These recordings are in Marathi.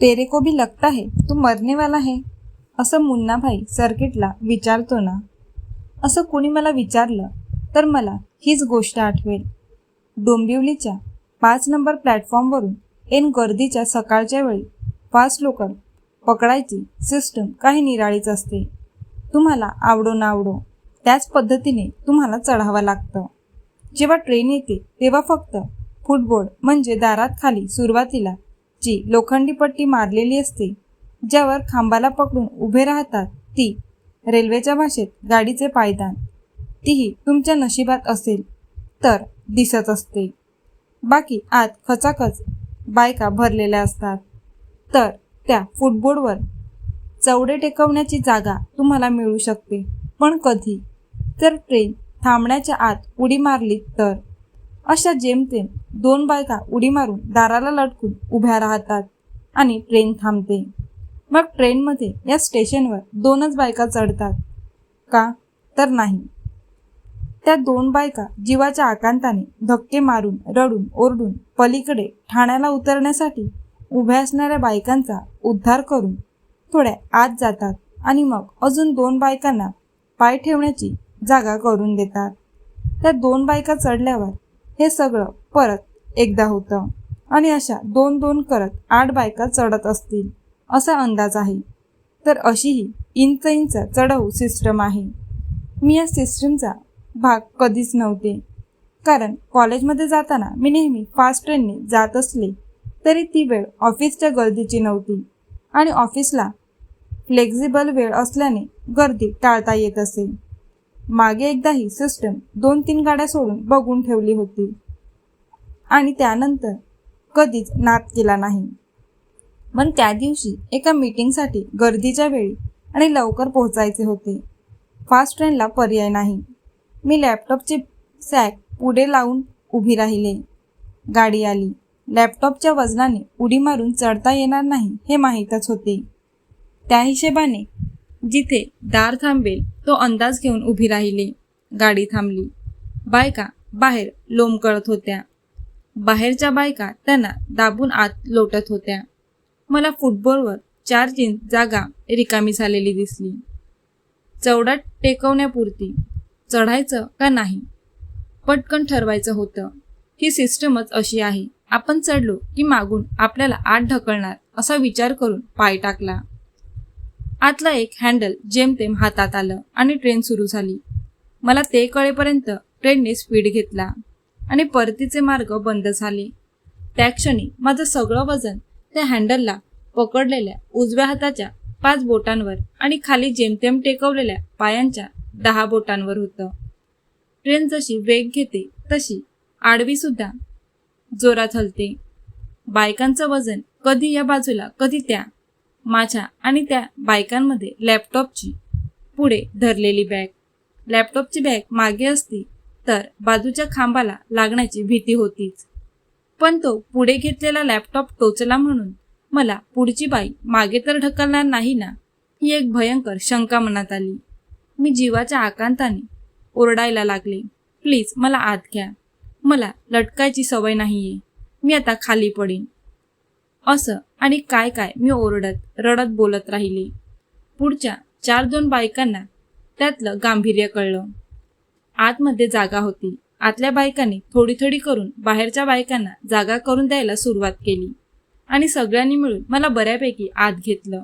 तेरे को भी लगता है तू मरने वाला है. असं मुन्नाभाई सर्किटला विचारतो ना. असं कुणी मला विचारलं तर मला हीच गोष्ट आठवेल. डोंबिवलीच्या पाच नंबर प्लॅटफॉर्मवरून एन गर्दीच्या सकाळच्या वेळी फास्ट लोकल पकडायची सिस्टम काही निराळीच असते. तुम्हाला आवडो ना आवडो त्याच पद्धतीने तुम्हाला चढावं लागतं. जेव्हा ट्रेन येते तेव्हा फक्त फुटबोर्ड म्हणजे दारात खाली सुरुवातीला जी लोखंडी पट्टी मारलेली असते ज्यावर खांबाला पकडून उभे राहतात ती रेल्वेच्या भाषेत गाडीचे पायदान. तीही तुमच्या नशिबात असेल तर दिसत असते. बाकी आत खचाखच बायका भरलेल्या असतात. तर त्या फुटबोर्डवर चवडे टेकवण्याची जागा तुम्हाला मिळू शकते. पण कधी? तर ट्रेन थांबण्याच्या आत उडी मारली तर? अशा जेमतेम दोन बायका उडी मारून दाराला लटकून उभ्या राहतात आणि ट्रेन थांबते. मग ट्रेनमध्ये या स्टेशनवर दोनच बायका चढतात. का? तर नाही. त्या दोन बायका जीवाच्या आकांताने धक्के मारून रडून ओरडून पलीकडे ठाण्याला उतरण्यासाठी उभ्या असणाऱ्या बायकांचा उद्धार करून थोड्या आत जातात आणि मग अजून दोन बायकांना पाय ठेवण्याची जागा करून देतात. त्या दोन बायका चढल्यावर हे सगळं परत एकदा होतं. आणि अशा दोन दोन करत आठ बायका चढत असतील असा अंदाज आहे. तर अशीही इंच इंच चढवू सिस्टम आहे. मी या सिस्टमचा भाग कधीच नव्हते. कारण कॉलेजमध्ये जाताना मी नेहमी फास्ट ट्रेनने जात असले तरी ती वेळ ऑफिसच्या गर्दीची नव्हती. आणि ऑफिसला फ्लेक्झिबल वेळ असल्याने गर्दी टाळता येत असे. मागे एकदा ही सिस्टम दोन तीन गाड्या सोडून बघून ठेवली होती. आणि त्यानंतर कधीच नाद केला नाही. पण त्या दिवशी एका मीटिंगसाठी गर्दीच्या वेळी आणि लवकर पोहोचायचे होते. फास्ट ट्रेनला पर्याय नाही. मी लॅपटॉपची सॅक पुढे लावून उभी राहिले. गाडी आली. लॅपटॉपच्या वजनाने उडी मारून चढता येणार नाही हे माहीतच होते. त्या हिशेबाने जिथे दार थांबेल तो अंदाज घेऊन उभी राहिली. गाडी थांबली. बायका बाहेर लोंबकळत होत्या. बाहेरच्या बायका त्यांना दाबून आत लोटत होत्या. मला फुटबॉलवर चार जिन जागा रिकामी झालेली दिसली. चवडा टेकवण्यापुरती चढायचं का नाही? पटकन ठरवायचं होतं. ही सिस्टमच अशी आहे. आपण चढलो की मागून आपल्याला आत ढकलणार असा विचार करून पाय टाकला. आतला एक हँडल जेमतेम हातात आलं आणि ट्रेन सुरू झाली. मला ते कळेपर्यंत ट्रेनने स्पीड घेतला आणि परतीचे मार्ग बंद झाले. त्या क्षणी माझं सगळं वजन त्या हँडलला पकडलेल्या उजव्या हाताच्या पाच बोटांवर आणि खाली जेमतेम टेकवलेल्या पायांच्या दहा बोटांवर होतं. ट्रेन जशी वेग घेते तशी आडवी सुद्धा जोरात हलते. बायकांचं वजन कधी या बाजूला कधी त्या. माझ्या आणि त्या बायकांमध्ये लॅपटॉपची पुढे धरलेली बॅग लॅपटॉपची बॅग मागे असती तर बाजूच्या खांबाला लागण्याची भीती होतीच. पण तो पुढे घेतलेला लॅपटॉप टोचला म्हणून मला पुढची बाई मागे तर ढकलणार नाही ना ही एक भयंकर शंका मनात आली. मी जीवाच्या आकांताने ओरडायला लागले प्लीज मला आत घ्या. मला लटकायची सवय नाहीये. मी आता खाली पडीन. असं आणि काय काय मी ओरडत रडत बोलत राहिली. पुढच्या चार दोन बायकांना त्यातलं गांभीर्य कळलं. आतमध्ये जागा होती. आतल्या बायकांनी थोडी थोडी करून बाहेरच्या बायकांना जागा करून द्यायला सुरुवात केली आणि सगळ्यांनी मिळून मला बऱ्यापैकी आत घेतलं.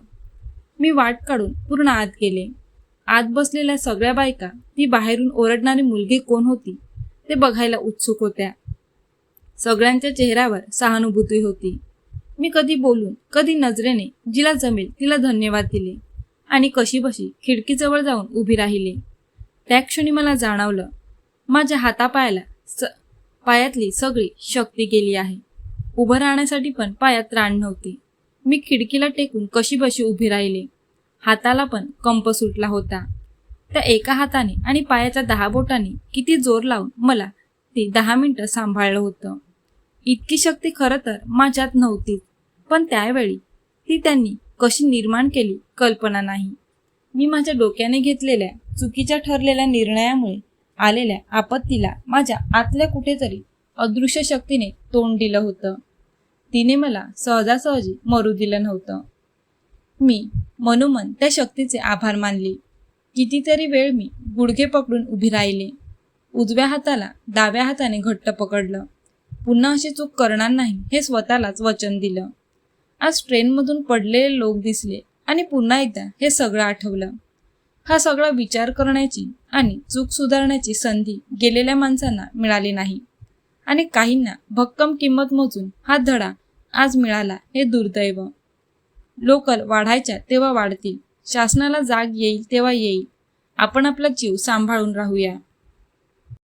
मी वाट काढून पूर्ण आत गेले. आत बसलेल्या सगळ्या बायका ती बाहेरून ओरडणारी मुलगी कोण होती ते बघायला उत्सुक होत्या. सगळ्यांच्या चेहऱ्यावर सहानुभूती होती. मी कधी बोलून कधी नजरेने जिला जमेल तिला धन्यवाद दिले आणि कशीबशी खिडकीजवळ जाऊन उभी राहिले. त्या क्षणी मला जाणवलं माझ्या हातापायाला स पायातली सगळी शक्ती गेली आहे. उभं राहण्यासाठी पण पायात राण नव्हती. मी खिडकीला टेकून कशीबशी उभी राहिले. हाताला पण कंप सुटला होता. त्या एका हाताने आणि पायाच्या दहा बोटांनी किती जोर लावून मला ती दहा मिनटं सांभाळलं होतं. इतकी शक्ती खरं तर माझ्यात नव्हतीच. पण त्यावेळी ती त्यांनी कशी निर्माण केली कल्पना नाही. मी माझ्या डोक्याने घेतलेल्या चुकीच्या ठरलेल्या निर्णयामुळे आलेल्या आपत्तीला माझ्या आतल्या कुठेतरी अदृश्य शक्तीने तोंड दिलं होतं. तिने मला सहजासहजी मरू दिलं नव्हतं. मी मनोमन त्या शक्तीचे आभार मानले. कितीतरी वेळ मी गुडघे पकडून उभी राहिले. उजव्या हाताला डाव्या हाताने घट्ट पकडलं. पुन्हा अशी चूक करणार नाही हे स्वतःलाच वचन दिलं. आज ट्रेनमधून पडलेले लोक दिसले आणि पुन्हा एकदा हे सगळं आठवलं. हा सगळा विचार करण्याची आणि चूक सुधारण्याची संधी गेलेल्या माणसांना मिळाली नाही. आणि काहींना भक्कम किंमत मोजून हा धडा आज मिळाला हे दुर्दैव. लोकल वाढायच्या तेव्हा वाढतील. शासनाला जाग येईल तेव्हा येईल. आपण आपला जीव सांभाळून राहूया.